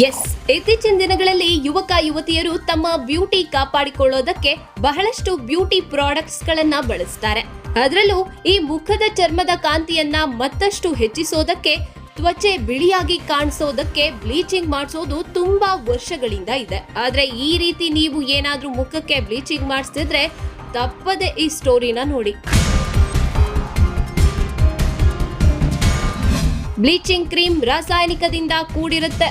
S ಇತ್ತೀಚಿನ ದಿನಗಳಲ್ಲಿ ಯುವಕ, ಯುವತಿಯರು ತಮ್ಮ ಬ್ಯೂಟಿ ಕಾಪಾಡಿಕೊಳ್ಳೋದಕ್ಕೆ ಬಹಳಷ್ಟು ಬ್ಯೂಟಿ ಪ್ರಾಡಕ್ಟ್ಸ್ ಗಳನ್ನ ಬಳಸ್ತಾರೆ. ಅದರಲ್ಲೂ ಈ ಮುಖದ ಚರ್ಮದ ಕಾಂತಿಯನ್ನ ಮತ್ತಷ್ಟು ಹೆಚ್ಚಿಸೋದಕ್ಕೆ, ತ್ವಚೆ ಬಿಳಿಯಾಗಿ ಕಾಣಿಸೋದಕ್ಕೆ ಬ್ಲೀಚಿಂಗ್ ಮಾಡಿಸೋದು ತುಂಬಾ ವರ್ಷಗಳಿಂದ ಇದೆ. ಆದ್ರೆ ಈ ರೀತಿ ನೀವು ಏನಾದ್ರೂ ಮುಖಕ್ಕೆ ಬ್ಲೀಚಿಂಗ್ ಮಾಡಿಸ್ತಿದ್ರೆ ತಪ್ಪದೆ ಈ ಸ್ಟೋರಿನ ನೋಡಿ. ಬ್ಲೀಚಿಂಗ್ ಕ್ರೀಮ್ ರಾಸಾಯನಿಕದಿಂದ ಕೂಡಿರುತ್ತೆ.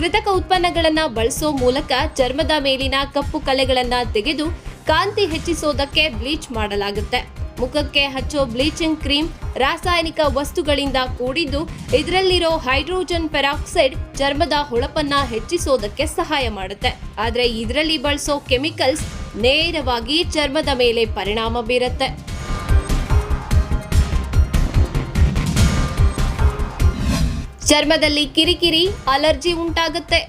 ಕೃತಕ ಉತ್ಪನ್ನಗಳನ್ನು ಬಳಸೋ ಮೂಲಕ ಚರ್ಮದ ಮೇಲಿನ ಕಪ್ಪು ಕಲೆಗಳನ್ನು ತೆಗೆದು ಕಾಂತಿ ಹೆಚ್ಚಿಸೋದಕ್ಕೆ ಬ್ಲೀಚ್ ಮಾಡಲಾಗುತ್ತೆ. ಮುಖಕ್ಕೆ ಹಚ್ಚೋ ಬ್ಲೀಚಿಂಗ್ ಕ್ರೀಮ್ ರಾಸಾಯನಿಕ ವಸ್ತುಗಳಿಂದ ಕೂಡಿದ್ದು ಇದರಲ್ಲಿರೋ ಹೈಡ್ರೋಜನ್ ಪೆರಾಕ್ಸೈಡ್ ಚರ್ಮದ ಹೊಳಪನ್ನ ಹೆಚ್ಚಿಸೋದಕ್ಕೆ ಸಹಾಯ ಮಾಡುತ್ತೆ. ಆದ್ರೆ ಇದರಲ್ಲಿ ಬಳಸೋ ಕೆಮಿಕಲ್ಸ್ ನೇರವಾಗಿ ಚರ್ಮದ ಮೇಲೆ ಪರಿಣಾಮ ಬೀರುತ್ತೆ. ಚರ್ಮದಲ್ಲಿ ಕಿರಿಕಿರಿ, ಅಲರ್ಜಿ ಉಂಟಾಗುತ್ತೆ.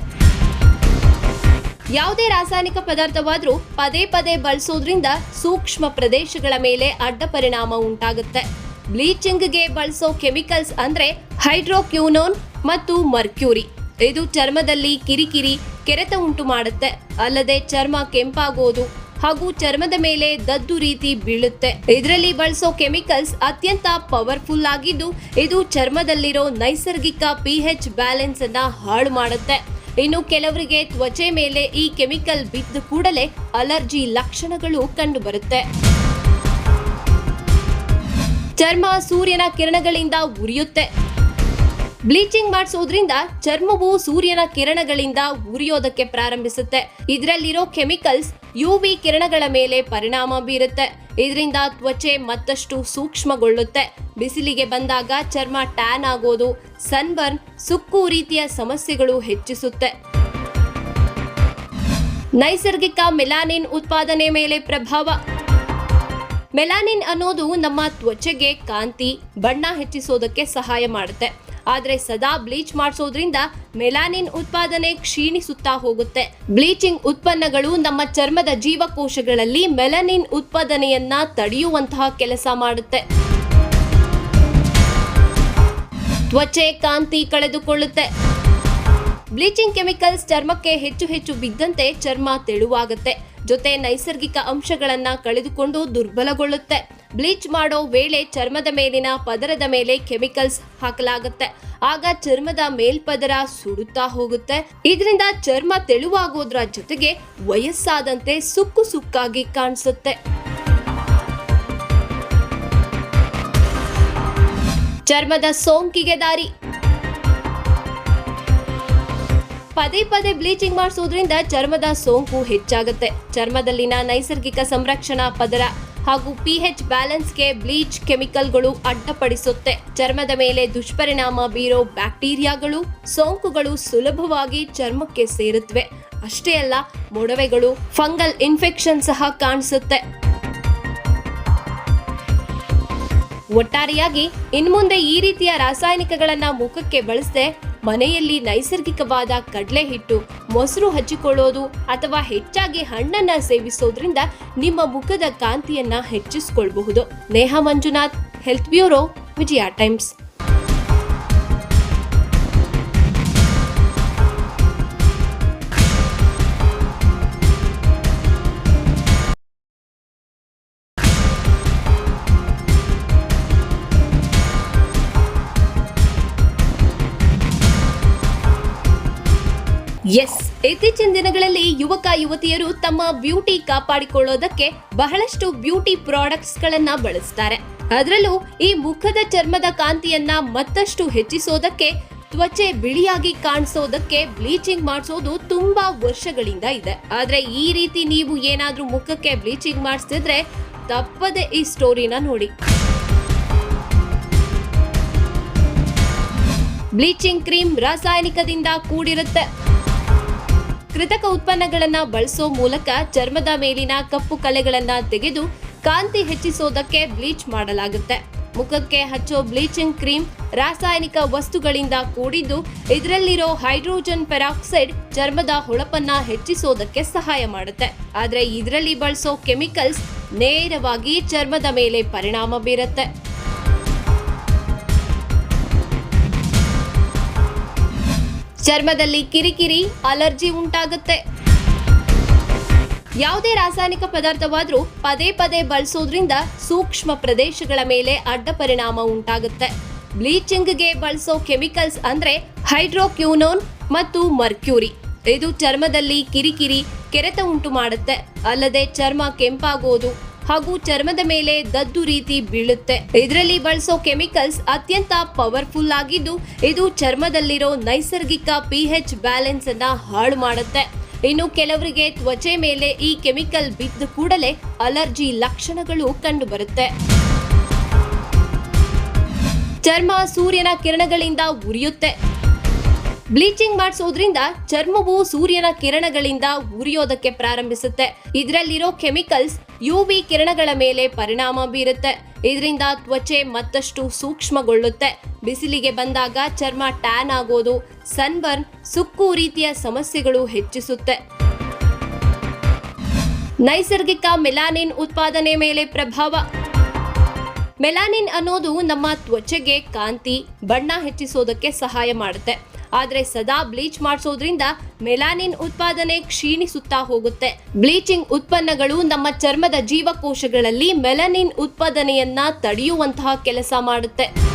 ಯಾವುದೇ ರಾಸಾಯನಿಕ ಪದಾರ್ಥವಾದರೂ ಪದೇ ಪದೇ ಬಳಸೋದ್ರಿಂದ ಸೂಕ್ಷ್ಮ ಪ್ರದೇಶಗಳ ಮೇಲೆ ಅಡ್ಡ ಪರಿಣಾಮ ಉಂಟಾಗುತ್ತೆ. ಬ್ಲೀಚಿಂಗ್ಗೆ ಬಳಸೋ ಕೆಮಿಕಲ್ಸ್ ಅಂದ್ರೆ ಹೈಡ್ರೋಕ್ಯೂನೋನ್ ಮತ್ತು ಮರ್ಕ್ಯೂರಿ. ಇದು ಚರ್ಮದಲ್ಲಿ ಕಿರಿಕಿರಿ, ಕೆರೆತ ಉಂಟು ಮಾಡುತ್ತೆ ಅಲ್ಲದೆ ಚರ್ಮ ಕೆಂಪಾಗೋದು ಹಾಗೂ ಚರ್ಮದ ಮೇಲೆ ದದ್ದು ರೀತಿ ಬೀಳುತ್ತೆ. ಇದರಲ್ಲಿ ಬಳಸೋ ಕೆಮಿಕಲ್ಸ್ ಅತ್ಯಂತ ಪವರ್ಫುಲ್ ಆಗಿದ್ದು, ಇದು ಚರ್ಮದಲ್ಲಿರೋ ನೈಸರ್ಗಿಕ ಪಿಎಚ್ ಬ್ಯಾಲೆನ್ಸ್ ಅನ್ನ ಹಾಳು ಮಾಡುತ್ತೆ. ಇನ್ನು ಕೆಲವರಿಗೆ ತ್ವಚೆ ಮೇಲೆ ಈ ಕೆಮಿಕಲ್ ಬಿದ್ದ ಕೂಡಲೇ ಅಲರ್ಜಿ ಲಕ್ಷಣಗಳು ಕಂಡುಬರುತ್ತೆ. ಚರ್ಮ ಸೂರ್ಯನ ಕಿರಣಗಳಿಂದ ಉರಿಯುತ್ತೆ. ಬ್ಲೀಚಿಂಗ್ ಮಾಡಿಸೋದ್ರಿಂದ ಚರ್ಮವು ಸೂರ್ಯನ ಕಿರಣಗಳಿಂದ ಉರಿಯೋದಕ್ಕೆ ಪ್ರಾರಂಭಿಸುತ್ತೆ. ಇದರಲ್ಲಿರೋ ಕೆಮಿಕಲ್ಸ್ ಯುವಿ ಕಿರಣಗಳ ಮೇಲೆ ಪರಿಣಾಮ ಬೀರುತ್ತೆ. ಇದರಿಂದ ತ್ವಚೆ ಮತ್ತಷ್ಟು ಸೂಕ್ಷ್ಮಗೊಳ್ಳುತ್ತೆ. ಬಿಸಿಲಿಗೆ ಬಂದಾಗ ಚರ್ಮ ಟ್ಯಾನ್ ಆಗೋದು, ಸನ್ಬರ್ನ್, ಸುಕ್ಕು ರೀತಿಯ ಸಮಸ್ಯೆಗಳು ಹೆಚ್ಚಿಸುತ್ತೆ. ನೈಸರ್ಗಿಕ ಮೆಲಾನಿನ್ ಉತ್ಪಾದನೆ ಮೇಲೆ ಪ್ರಭಾವ. ಮೆಲಾನಿನ್ ಅನ್ನೋದು ನಮ್ಮ ತ್ವಚೆಗೆ ಕಾಂತಿ, ಬಣ್ಣ ಹೆಚ್ಚಿಸೋದಕ್ಕೆ ಸಹಾಯ ಮಾಡುತ್ತೆ. ಆದ್ರೆ ಸದಾ ಬ್ಲೀಚ್ ಮಾಡಿಸೋದ್ರಿಂದ ಮೆಲಾನಿನ್ ಉತ್ಪಾದನೆ ಕ್ಷೀಣಿಸುತ್ತಾ ಹೋಗುತ್ತೆ. ಬ್ಲೀಚಿಂಗ್ ಉತ್ಪನ್ನಗಳು ನಮ್ಮ ಚರ್ಮದ ಜೀವಕೋಶಗಳಲ್ಲಿ ಮೆಲನಿನ್ ಉತ್ಪಾದನೆಯನ್ನ ತಡೆಯುವಂತಹ ಕೆಲಸ ಮಾಡುತ್ತೆ. ತ್ವಚೆ ಕಾಂತಿ ಕಳೆದುಕೊಳ್ಳುತ್ತೆ. ಬ್ಲೀಚಿಂಗ್ ಕೆಮಿಕಲ್ಸ್ ಚರ್ಮಕ್ಕೆ ಹೆಚ್ಚು ಹೆಚ್ಚು ಬಿದ್ದಂತೆ ಚರ್ಮ ತೆಳುವಾಗುತ್ತೆ. ಜೊತೆ ನೈಸರ್ಗಿಕ ಅಂಶಗಳನ್ನ ಕಳೆದುಕೊಂಡು ದುರ್ಬಲಗೊಳ್ಳುತ್ತೆ. ಬ್ಲೀಚ್ ಮಾಡೋ ವೇಳೆ ಚರ್ಮದ ಮೇಲಿನ ಪದರದ ಮೇಲೆ ಕೆಮಿಕಲ್ಸ್ ಹಾಕಲಾಗುತ್ತೆ. ಆಗ ಚರ್ಮದ ಮೇಲ್ಪದರ ಸುಡುತ್ತಾ ಹೋಗುತ್ತೆ. ಇದರಿಂದ ಚರ್ಮ ತೆಳುವಾಗೋದ್ರ ಜೊತೆಗೆ ವಯಸ್ಸಾದಂತೆ ಸುಕ್ಕು ಸುಕ್ಕಾಗಿ ಕಾಣಿಸುತ್ತೆ. ಚರ್ಮದ ಸೋಂಕಿಗೆ ದಾರಿ. ಪದೇ ಪದೇ ಬ್ಲೀಚಿಂಗ್ ಮಾಡಿಸೋದ್ರಿಂದ ಚರ್ಮದ ಸೋಂಕು ಹೆಚ್ಚಾಗುತ್ತೆ. ಚರ್ಮದಲ್ಲಿನ ನೈಸರ್ಗಿಕ ಸಂರಕ್ಷಣಾ ಪದರ ಹಾಗೂ ಪಿಎಚ್ ಬ್ಯಾಲೆನ್ಸ್ಗೆ ಬ್ಲೀಚ್ ಕೆಮಿಕಲ್ಗಳು ಅಡ್ಡಪಡಿಸುತ್ತೆ. ಚರ್ಮದ ಮೇಲೆ ದುಷ್ಪರಿಣಾಮ ಬೀರೋ ಬ್ಯಾಕ್ಟೀರಿಯಾಗಳು, ಸೋಂಕುಗಳು ಸುಲಭವಾಗಿ ಚರ್ಮಕ್ಕೆ ಸೇರುತ್ತವೆ ಅಷ್ಟೇ ಅಲ್ಲ, ಮೊಡವೆಗಳು, ಫಂಗಲ್ ಇನ್ಫೆಕ್ಷನ್ ಸಹ ಕಾಣಿಸುತ್ತೆ. ಒಟ್ಟಾರೆಯಾಗಿ, ಇನ್ಮುಂದೆ ಈ ರೀತಿಯ ರಾಸಾಯನಿಕಗಳನ್ನು ಮುಖಕ್ಕೆ ಬಳಸದೆ ಮನೆಯಲ್ಲಿ ನೈಸರ್ಗಿಕವಾದ ಕಡಲೆ ಹಿಟ್ಟು ಮೊಸರು ಹಚ್ಚಿಕೊಳ್ಳೋದು ಅಥವಾ ಹೆಚ್ಚಾಗಿ ಹಣ್ಣನ್ನ ಸೇವಿಸೋದ್ರಿಂದ ನಿಮ್ಮ ಮುಖದ ಕಾಂತಿಯನ್ನ ಹೆಚ್ಚಿಸಿಕೊಳ್ಳಬಹುದು Neha Manjunath health bureau Vijaya Times S. ಇತ್ತೀಚಿನ ದಿನಗಳಲ್ಲಿ ಯುವಕ, ಯುವತಿಯರು ತಮ್ಮ ಬ್ಯೂಟಿ ಕಾಪಾಡಿಕೊಳ್ಳೋದಕ್ಕೆ ಬಹಳಷ್ಟು ಬ್ಯೂಟಿ ಪ್ರಾಡಕ್ಟ್ಸ್ ಗಳನ್ನ ಬಳಸ್ತಾರೆ. ಅದರಲ್ಲೂ ಈ ಮುಖದ ಚರ್ಮದ ಕಾಂತಿಯನ್ನ ಮತ್ತಷ್ಟು ಹೆಚ್ಚಿಸೋದಕ್ಕೆ, ತ್ವಚೆ ಬಿಳಿಯಾಗಿ ಕಾಣಿಸೋದಕ್ಕೆ ಬ್ಲೀಚಿಂಗ್ ಮಾಡಿಸೋದು ತುಂಬಾ ವರ್ಷಗಳಿಂದ ಇದೆ. ಆದ್ರೆ ಈ ರೀತಿ ನೀವು ಏನಾದ್ರೂ ಮುಖಕ್ಕೆ ಬ್ಲೀಚಿಂಗ್ ಮಾಡಿಸ್ತಿದ್ರೆ ತಪ್ಪದೆ ಈ ಸ್ಟೋರಿನ ನೋಡಿ. ಬ್ಲೀಚಿಂಗ್ ಕ್ರೀಮ್ ರಾಸಾಯನಿಕದಿಂದ ಕೂಡಿರುತ್ತೆ. ಕೃತಕ ಉತ್ಪನ್ನಗಳನ್ನು ಬಳಸೋ ಮೂಲಕ ಚರ್ಮದ ಮೇಲಿನ ಕಪ್ಪು ಕಲೆಗಳನ್ನು ತೆಗೆದು ಕಾಂತಿ ಹೆಚ್ಚಿಸೋದಕ್ಕೆ ಬ್ಲೀಚ್ ಮಾಡಲಾಗುತ್ತೆ. ಮುಖಕ್ಕೆ ಹಚ್ಚೋ ಬ್ಲೀಚಿಂಗ್ ಕ್ರೀಮ್ ರಾಸಾಯನಿಕ ವಸ್ತುಗಳಿಂದ ಕೂಡಿದ್ದು ಇದರಲ್ಲಿರೋ ಹೈಡ್ರೋಜನ್ ಪೆರಾಕ್ಸೈಡ್ ಚರ್ಮದ ಹೊಳಪನ್ನ ಹೆಚ್ಚಿಸೋದಕ್ಕೆ ಸಹಾಯ ಮಾಡುತ್ತೆ. ಆದ್ರೆ ಇದರಲ್ಲಿ ಬಳಸೋ ಕೆಮಿಕಲ್ಸ್ ನೇರವಾಗಿ ಚರ್ಮದ ಮೇಲೆ ಪರಿಣಾಮ ಬೀರುತ್ತೆ. ಚರ್ಮದಲ್ಲಿ ಕಿರಿಕಿರಿ, ಅಲರ್ಜಿ ಉಂಟಾಗುತ್ತೆ. ಯಾವುದೇ ರಾಸಾಯನಿಕ ಪದಾರ್ಥವಾದರೂ ಪದೇ ಪದೇ ಬಳಸೋದ್ರಿಂದ ಸೂಕ್ಷ್ಮ ಪ್ರದೇಶಗಳ ಮೇಲೆ ಅಡ್ಡ ಪರಿಣಾಮ ಉಂಟಾಗುತ್ತೆ. ಬ್ಲೀಚಿಂಗ್ಗೆ ಬಳಸೋ ಕೆಮಿಕಲ್ಸ್ ಅಂದ್ರೆ ಹೈಡ್ರೋಕ್ಯೂನೋನ್ ಮತ್ತು ಮರ್ಕ್ಯೂರಿ. ಇದು ಚರ್ಮದಲ್ಲಿ ಕಿರಿಕಿರಿ, ಕೆರೆತ ಉಂಟು ಮಾಡುತ್ತೆ ಅಲ್ಲದೆ ಚರ್ಮ ಕೆಂಪಾಗೋದು ಹಾಗೂ ಚರ್ಮದ ಮೇಲೆ ದದ್ದು ರೀತಿ ಬೀಳುತ್ತೆ. ಇದರಲ್ಲಿ ಬಳಸೋ ಕೆಮಿಕಲ್ಸ್ ಅತ್ಯಂತ ಪವರ್ಫುಲ್ ಆಗಿದ್ದು, ಇದು ಚರ್ಮದಲ್ಲಿರೋ ನೈಸರ್ಗಿಕ ಪಿಎಚ್ ಬ್ಯಾಲೆನ್ಸ್ ಅನ್ನ ಹಾಳು ಮಾಡುತ್ತೆ. ಇನ್ನು ಕೆಲವರಿಗೆ ತ್ವಚೆ ಮೇಲೆ ಈ ಕೆಮಿಕಲ್ ಬಿದ್ದ ಕೂಡಲೇ ಅಲರ್ಜಿ ಲಕ್ಷಣಗಳು ಕಂಡುಬರುತ್ತೆ. ಚರ್ಮ ಸೂರ್ಯನ ಕಿರಣಗಳಿಂದ ಉರಿಯುತ್ತೆ. ಬ್ಲೀಚಿಂಗ್ ಮಾಡಿಸೋದ್ರಿಂದ ಚರ್ಮವು ಸೂರ್ಯನ ಕಿರಣಗಳಿಂದ ಉರಿಯೋದಕ್ಕೆ ಪ್ರಾರಂಭಿಸುತ್ತೆ. ಇದರಲ್ಲಿರೋ ಕೆಮಿಕಲ್ಸ್ ಯುವಿ ಕಿರಣಗಳ ಮೇಲೆ ಪರಿಣಾಮ ಬೀರುತ್ತೆ. ಇದರಿಂದ ತ್ವಚೆ ಮತ್ತಷ್ಟು ಸೂಕ್ಷ್ಮಗೊಳ್ಳುತ್ತೆ. ಬಿಸಿಲಿಗೆ ಬಂದಾಗ ಚರ್ಮ ಟ್ಯಾನ್ ಆಗೋದು, ಸನ್ಬರ್ನ್, ಸುಕ್ಕು ರೀತಿಯ ಸಮಸ್ಯೆಗಳು ಹೆಚ್ಚಿಸುತ್ತೆ. ನೈಸರ್ಗಿಕ ಮೆಲಾನಿನ್ ಉತ್ಪಾದನೆ ಮೇಲೆ ಪ್ರಭಾವ. ಮೆಲಾನಿನ್ ಅನ್ನೋದು ನಮ್ಮ ತ್ವಚೆಗೆ ಕಾಂತಿ, ಬಣ್ಣ ಹೆಚ್ಚಿಸೋದಕ್ಕೆ ಸಹಾಯ ಮಾಡುತ್ತೆ. ಆದ್ರೆ ಸದಾ ಬ್ಲೀಚ್ ಮಾಡಿಸೋದ್ರಿಂದ ಮೆಲಾನಿನ್ ಉತ್ಪಾದನೆ ಕ್ಷೀಣಿಸುತ್ತಾ ಹೋಗುತ್ತೆ. ಬ್ಲೀಚಿಂಗ್ ಉತ್ಪನ್ನಗಳು ನಮ್ಮ ಚರ್ಮದ ಜೀವಕೋಶಗಳಲ್ಲಿ ಮೆಲನಿನ್ ಉತ್ಪಾದನೆಯನ್ನ ತಡೆಯುವಂತಹ ಕೆಲಸ ಮಾಡುತ್ತೆ.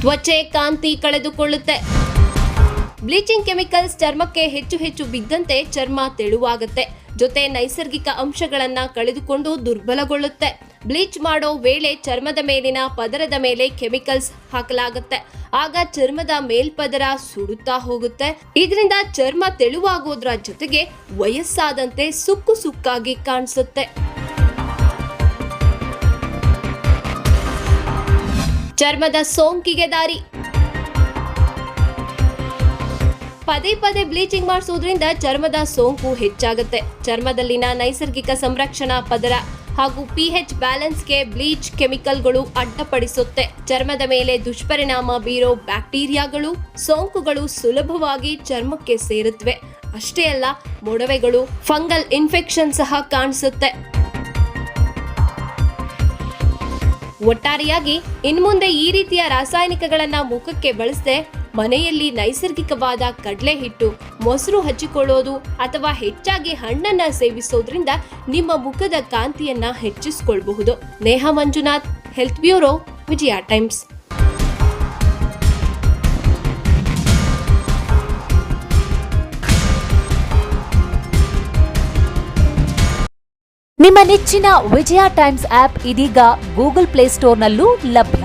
ತ್ವಚೆ ಕಾಂತಿ ಕಳೆದುಕೊಳ್ಳುತ್ತೆ. ಬ್ಲೀಚಿಂಗ್ ಕೆಮಿಕಲ್ಸ್ ಚರ್ಮಕ್ಕೆ ಹೆಚ್ಚು ಹೆಚ್ಚು ಬಿದ್ದಂತೆ ಚರ್ಮ ತೆಳುವಾಗುತ್ತೆ. ಜೊತೆ ನೈಸರ್ಗಿಕ ಅಂಶಗಳನ್ನ ಕಳೆದುಕೊಂಡು ದುರ್ಬಲಗೊಳ್ಳುತ್ತೆ. ಬ್ಲೀಚ್ ಮಾಡೋ ವೇಳೆ ಚರ್ಮದ ಮೇಲಿನ ಪದರದ ಮೇಲೆ ಕೆಮಿಕಲ್ಸ್ ಹಾಕಲಾಗುತ್ತೆ. ಆಗ ಚರ್ಮದ ಮೇಲ್ಪದರ ಸುಡುತ್ತಾ ಹೋಗುತ್ತೆ. ಇದರಿಂದ ಚರ್ಮ ತೆಳುವಾಗೋದ್ರ ಜೊತೆಗೆ ವಯಸ್ಸಾದಂತೆ ಸುಕ್ಕು ಸುಕ್ಕಾಗಿ ಕಾಣಿಸುತ್ತೆ. ಚರ್ಮದ ಸೋಂಕಿಗೆ ದಾರಿ. ಪದೇ ಪದೇ ಬ್ಲೀಚಿಂಗ್ ಮಾಡಿಸೋದ್ರಿಂದ ಚರ್ಮದ ಸೋಂಕು ಹೆಚ್ಚಾಗುತ್ತೆ. ಚರ್ಮದಲ್ಲಿನ ನೈಸರ್ಗಿಕ ಸಂರಕ್ಷಣಾ ಪದರ ಹಾಗೂ ಪಿಎಚ್ ಬ್ಯಾಲೆನ್ಸ್ಗೆ ಬ್ಲೀಚ್ ಕೆಮಿಕಲ್ಗಳು ಅಡ್ಡಪಡಿಸುತ್ತೆ. ಚರ್ಮದ ಮೇಲೆ ದುಷ್ಪರಿಣಾಮ ಬೀರೋ ಬ್ಯಾಕ್ಟೀರಿಯಾಗಳು ಸೋಂಕುಗಳು ಸುಲಭವಾಗಿ ಚರ್ಮಕ್ಕೆ ಸೇರುತ್ತವೆ ಅಷ್ಟೇ ಅಲ್ಲ, ಮೊಡವೆಗಳು ಫಂಗಲ್ ಇನ್ಫೆಕ್ಷನ್ ಸಹ ಕಾಣಿಸುತ್ತೆ. ಒಟ್ಟಾರೆಯಾಗಿ ಇನ್ಮುಂದೆ ಈ ರೀತಿಯ ರಾಸಾಯನಿಕಗಳನ್ನು ಮುಖಕ್ಕೆ ಬಳಸದೆ ಮನೆಯಲ್ಲಿ ನೈಸರ್ಗಿಕವಾದ ಕಡಲೆ ಹಿಟ್ಟು ಮೊಸರು ಹಚ್ಚಿಕೊಳ್ಳೋದು ಅಥವಾ ಹೆಚ್ಚಾಗಿ ಹಣ್ಣನ್ನ ಸೇವಿಸೋದ್ರಿಂದ ನಿಮ್ಮ ಮುಖದ ಕಾಂತಿಯನ್ನ ಹೆಚ್ಚಿಸಿಕೊಳ್ಳಬಹುದು Neha Manjunath health bureau Vijaya Times ನಿಮ್ಮ ನೆಚ್ಚಿನ ವಿಜಯ ಟೈಮ್ಸ್ ಆಪ್ ಇದೀಗ ಗೂಗಲ್ ಪ್ಲೇಸ್ಟೋರ್ನಲ್ಲೂ ಲಭ್ಯ.